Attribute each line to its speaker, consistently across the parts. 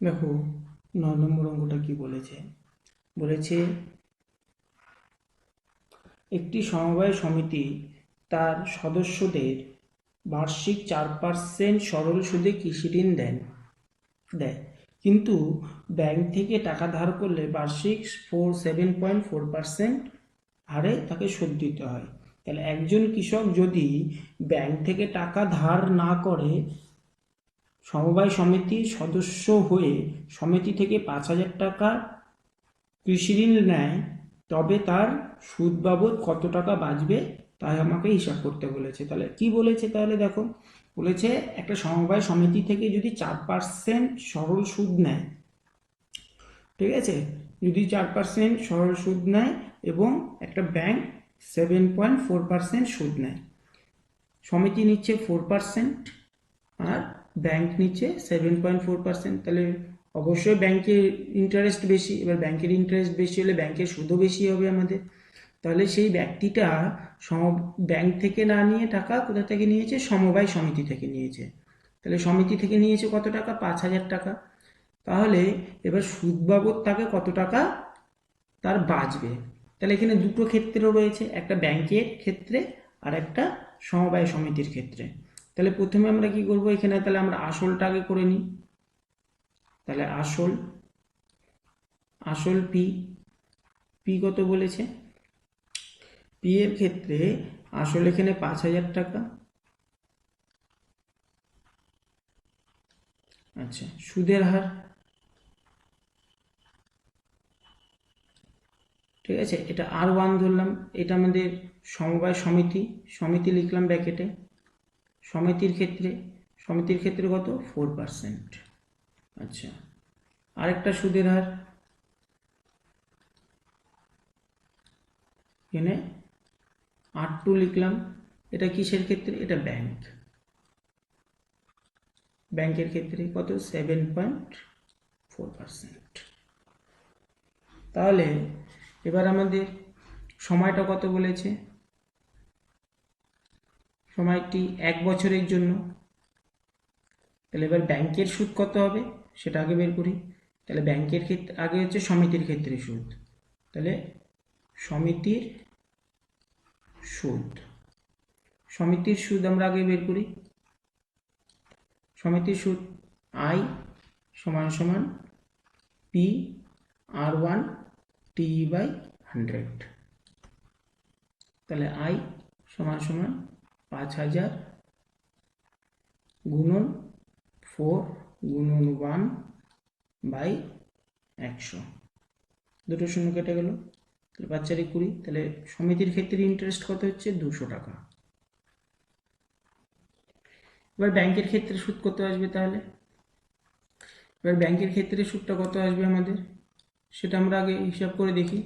Speaker 1: দেখো, নয় নম্বর অঙ্কটা কি বলেছে? বলেছে, একটি সমবায় সমিতি তার সদস্যদের বার্ষিক চার পার্সেন্ট সরল সুদে কৃষি ঋণ দেন, দেয়। কিন্তু ব্যাংক থেকে টাকা ধার করলে বার্ষিক four seven point four percent হারে তাকে শোধ দিতে হয়। তাহলে একজন কৃষক যদি ব্যাংক থেকে টাকা ধার না করে সমবায় সমিতির সদস্য হয়ে সমিতি থেকে পাঁচ হাজার টাকা কৃষি ঋণ নেয়, তবে তার সুদ বাবদ কত টাকা বাঁচবে তাই আমাকে হিসাব করতে বলেছে। তাহলে কি বলেছে তাহলে দেখো, বলেছে একটা সমবায় সমিতি থেকে যদি চার পার্সেন্ট সরল সুদ নেয়, ঠিক আছে? যদি চার পার্সেন্ট সরল সুদ নেয় এবং একটা bank seven point four percent সুদ নেয়, সমিতি নিচ্ছে ফোর পার্সেন্ট আর ব্যাংক নিচ্ছে সেভেন পয়েন্ট ফোর পার্সেন্ট তাহলে অবশ্যই ব্যাংকের ইন্টারেস্ট বেশি, এবার ব্যাংকের ইন্টারেস্ট বেশি হলে ব্যাংকের সুদও বেশি হবে আমাদের। তাহলে সেই ব্যক্তিটা সম ব্যাংক থেকে না নিয়ে টাকা কোথা থেকে নিয়েছে? সমবায় সমিতি থেকে নিয়েছে। তাহলে সমিতি থেকে নিয়েছে কত টাকা? পাঁচ হাজার টাকা। তাহলে এবার সুদ বাবদ তাকে কত টাকা? তার বাঁচবে। তাহলে এখানে দুটো ক্ষেত্রেও রয়েছে, একটা ব্যাংকের ক্ষেত্রে আর একটা সমবায় সমিতির ক্ষেত্রে। তাহলে প্রথমে আমরা কি করব? এখানে তাহলে আমরা আসলটা আগে করে নিই। তাহলে আসল আসল পি পি কত বলেছে? পি এর ক্ষেত্রে আসল এখানে পাঁচ হাজার টাকা। আচ্ছা সুদের হার। ঠিক আছে, এটা আর ওয়ান ধরলাম। এটা আমাদের সমবায় সমিতি সমিতি লিখলাম ব্যাকেটে সমিতির ক্ষেত্রে সমিতির ক্ষেত্রে কত? ফোর পার্সেন্ট আচ্ছা আরেকটা সুদের হার। এখানে আর টু লিখলাম, এটা কিসের ক্ষেত্রে? এটা ব্যাংক ব্যাংকের ক্ষেত্রে কত? সেভেন পয়েন্ট ফোর পার্সেন্ট তাহলে এবার আমাদের সময়টা কত বলেছে? সময়টি এক বছরের জন্য। তাহলে এবার ব্যাংকের সুদ কত হবে সেটা আগে বের করি। তাহলে ব্যাংকের ক্ষেত্রে আগে হচ্ছে সমিতির ক্ষেত্রে সুদ। তাহলে সমিতির সুদ। সমিতির সুদ আমরা আগে বের করি। সমিতির সুদ আই সমান সমান P R one T by hundred তাহলে আই সমান সমান পাঁচ হাজার গুণন ফোর গুণন ওয়ান বাই একশো। দুটো শূন্য কেটে গেল। তাহলে বাচ্চারই কুড়ি, তাহলে সমিতির ক্ষেত্রে ইন্টারেস্ট কত হচ্ছে? দুশো টাকা। এবার ব্যাংকের ক্ষেত্রে সুদ কত আসবে তাহলে? এবার ব্যাংকের ক্ষেত্রে সুদটা কত আসবে আমাদের? সেটা আমরা আগে হিসাব করে দেখি।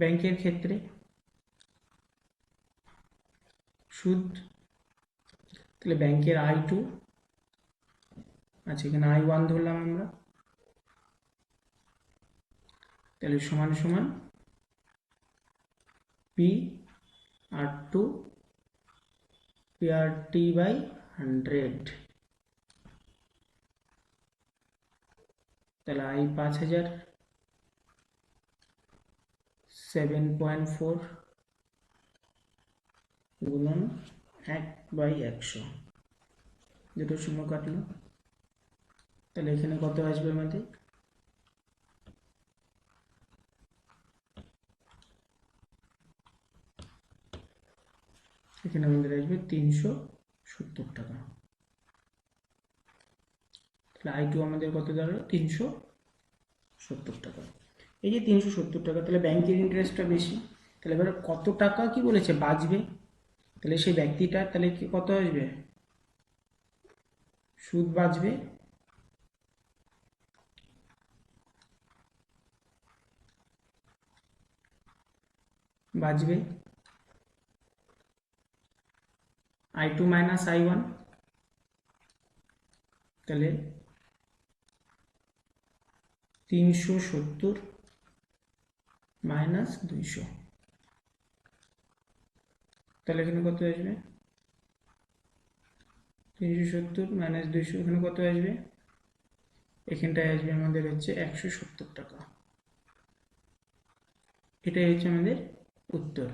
Speaker 1: ব্যাংকের ক্ষেত্রে সুদ, তাহলে ব্যাংকের আই টু আচ্ছা এখানে আই ওয়ান ধরলাম আমরা। তাহলে সমান সমান P R two P R T by hundred তাহলে আই পাঁচ হাজার সেভেন পয়েন্ট ফোর গুণন এক বাই একশো। দুটো শূন্য কাটলো। তাহলে এখানে কত আসবে আমাদের? এখানে আমাদের আসবে তিনশো সত্তর টাকা। তাহলে আই টু আমাদের কত দাঁড়াল? তিনশো সত্তর টাকা। এই যে তিনশো সত্তর টাকা, তাহলে ব্যাংকের ইন্টারেস্টটা বেশি। তাহলে এবার কত টাকা কি বলেছে? বাঁচবে? তাহলে সেই ব্যক্তিটা তাহলে কি কত আসবে? সুদ বাঁচবে? বাঁচবে? I two minus I one তাহলে তিনশো সত্তর মাইনাস দুইশো। তাহলে এখানে কত আসবে? তিনশো সত্তর মাইনাস দুইশো, এখানে কত আসবে? এখানটায় আসবে আমাদের হচ্ছে একশো সত্তর টাকা। এটাই হচ্ছে আমাদের উত্তর।